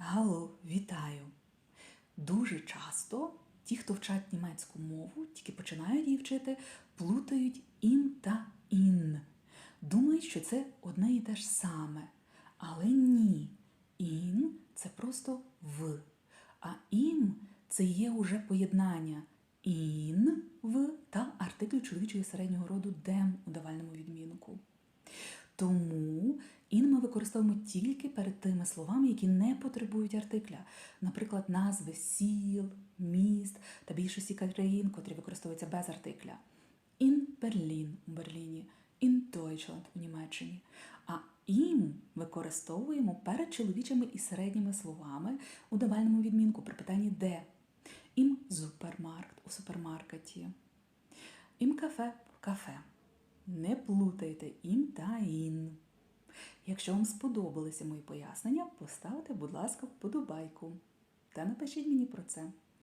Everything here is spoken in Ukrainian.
Гало, вітаю! Дуже часто ті, хто вчать німецьку мову, тільки починають її вчити, плутають ін та ін. Думають, що це одне і те ж саме. Але ні. Ін це просто в. А ім це є уже поєднання ін в та артикль чоловічого середнього роду дем у давальному відмінку. Тому ін ми використовуємо тільки перед тими словами, які не потребують артикля, наприклад, назви сіл, міст та більшості країн, котрі використовуються без артикля. In Berlin у Берліні, in Deutschland у Німеччині. А ім використовуємо перед чоловічими і середніми словами у давальному відмінку при питанні де. Ім супермаркт у супермаркеті. Ім кафе в кафе. Не плутайте ім та ін. Якщо вам сподобалися мої пояснення, поставте, будь ласка, вподобайку та напишіть мені про це.